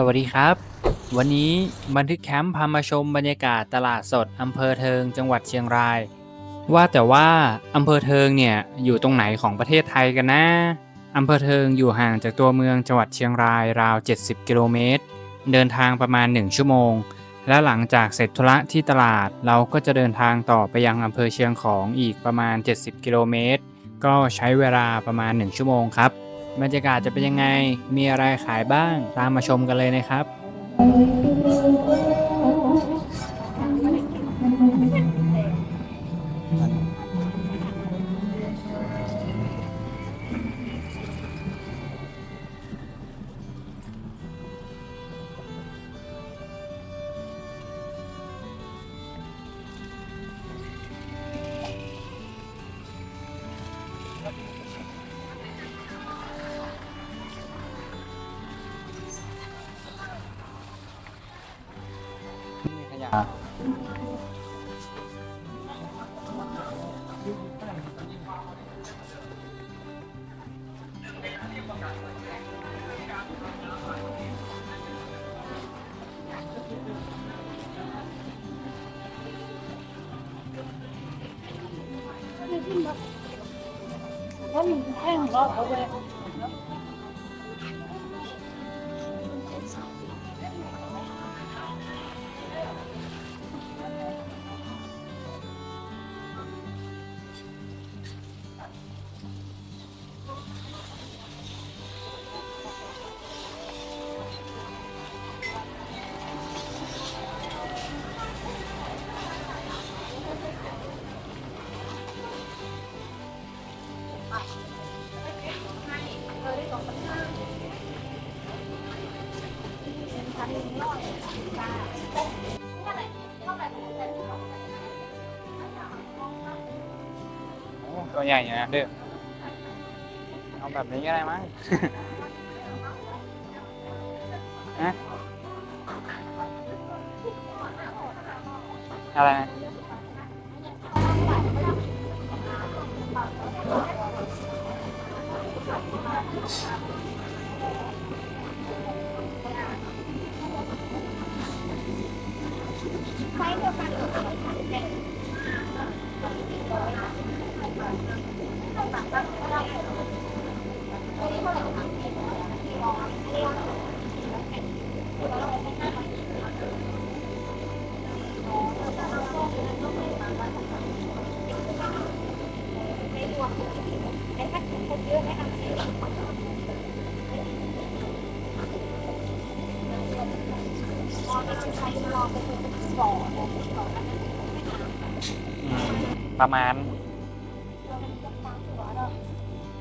สวัสดีครับ วันนี้บันทึกแคมป์พามาชมบรรยากาศตลาดสดอำเภอเทิงจังหวัดเชียงราย ว่าแต่ว่าอำเภอเทิงเนี่ยอยู่ตรงไหนของประเทศไทยกันนะอำเภอเทิงอยู่ห่างจากตัวเมืองจังหวัดเชียงรายราว 70 กิโลเมตร เดินทางประมาณ 1 ชั่วโมง และหลังจากเสร็จธุระที่ตลาดเราก็จะเดินทางต่อไปยังอำเภอเชียงของอีกประมาณ 70 กิโลเมตร ก็ใช้เวลาประมาณ 1 ชั่วโมงครับ บรรยากาศจะเป็นยังไง มีอะไรขายบ้าง ตามมาชมกันเลยนะครับมี ขยะโอ้ ตัวใหญ่อยู่นะเด้อเอาแบบนี้ก็ได้มั้งนะอะไรนะอืม ประมาณ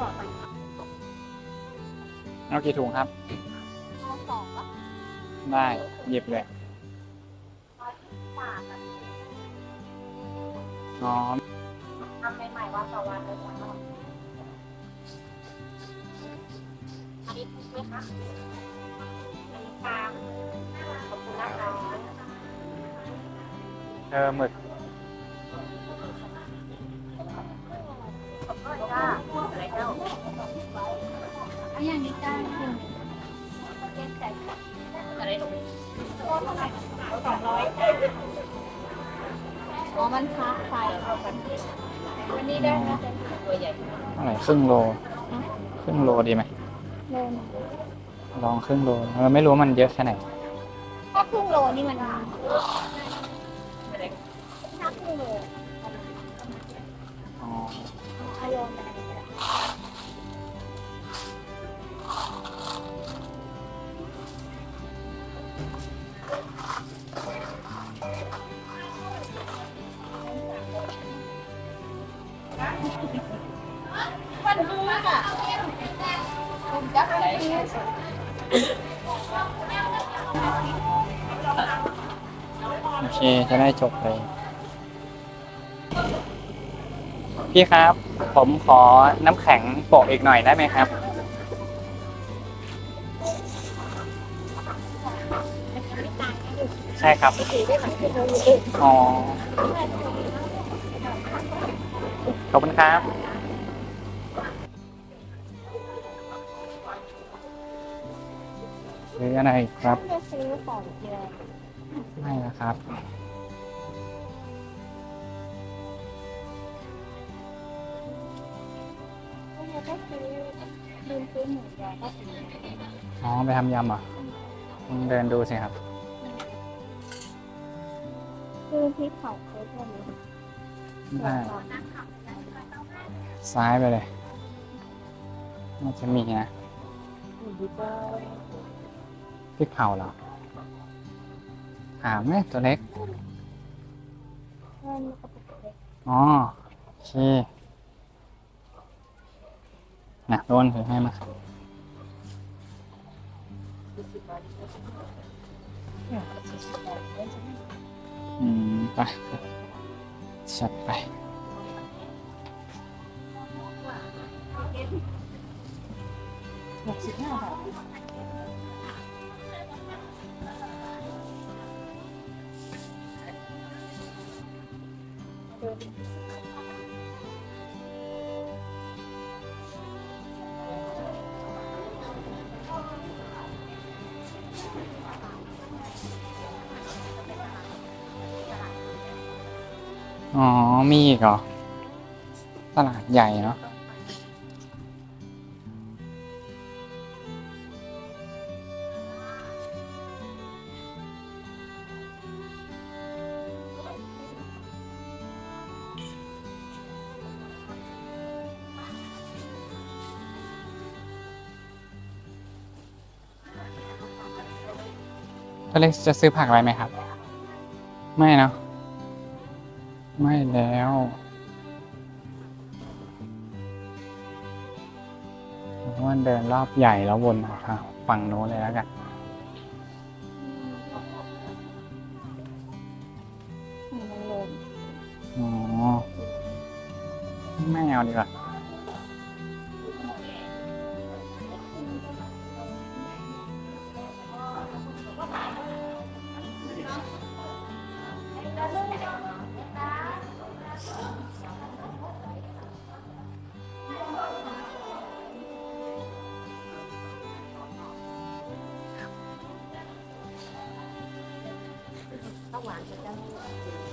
บอกไปเอากี่ถุงครับ เอาสองก็ได้หยิบเลย ปากอะอ๋อ ทำใหม่ๆวันต่อวันเลยค่ะอันนี้ทุกไหมคะอันนี้กลางขอบคุณนะคะ เออหมึก อันอย่างนี้จ้าหนึ่งเจ็ดแปดอะไรลงตัวเท่าไหร่สองร้อยตัวอ๋อมันค้าไฟเข้ากันวันนี้ได้นะตัวใหญ่เท่าไหร่ครึ่งโล ครึ่งโลดีไหมโลนลองครึ่งโลเราไม่รู้ว่ามันเยอะแค่ไหนถ้าครึ่งโลนี่มัน มันดูอะผมจับอะไรโอเค จะได้จบเลยพี่ครับ ผมขอน้ำแข็งโปะอีกหน่อยได้ไหมครับ ใช่ครับ อ๋อ ขอบคุณครับซื้ออะไรครับจะซื้อของเยอะไม่ละครับ ก็จะได้ซื้อลืมซื้อหมูแดงก็ซื้ออ๋อ ไปทำยำเหรอะเดินดูสิครับ ซื้อพริกเผาเคยตัวนี้ได้ ซ้ายไปเลยน่าจะมีนะพริกเผาเหรอถามไหมตัวเล็ก อ๋อโอเคนะโดนถือให้มาอืม ไปชัดไป หกสิบห้าบาทอ๋อ มีอีกเหรอ ตลาดใหญ่เนาะ ก็เลยจะซื้อผักอะไรไหมครับ ไม่เนาะไม่แล้วเพราะว่าเดินรอบใหญ่แล้ววนออกทางฝั่งโน้นเลยแล้วกันมันลงอ๋อไม่เอาดีกว่า ข้าว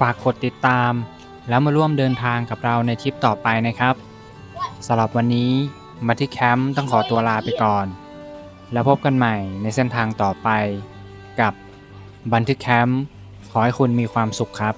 ฝากกดติดตาม แล้วมาร่วมเดินทางกับเราในทริปต่อไปนะครับสำหรับวันนี้มาที่แคมป์ต้องขอตัวลาไปก่อน แล้วพบกันใหม่ในเส้นทางต่อไปกับบันทึกแคมป์ขอให้คุณมีความสุขครับ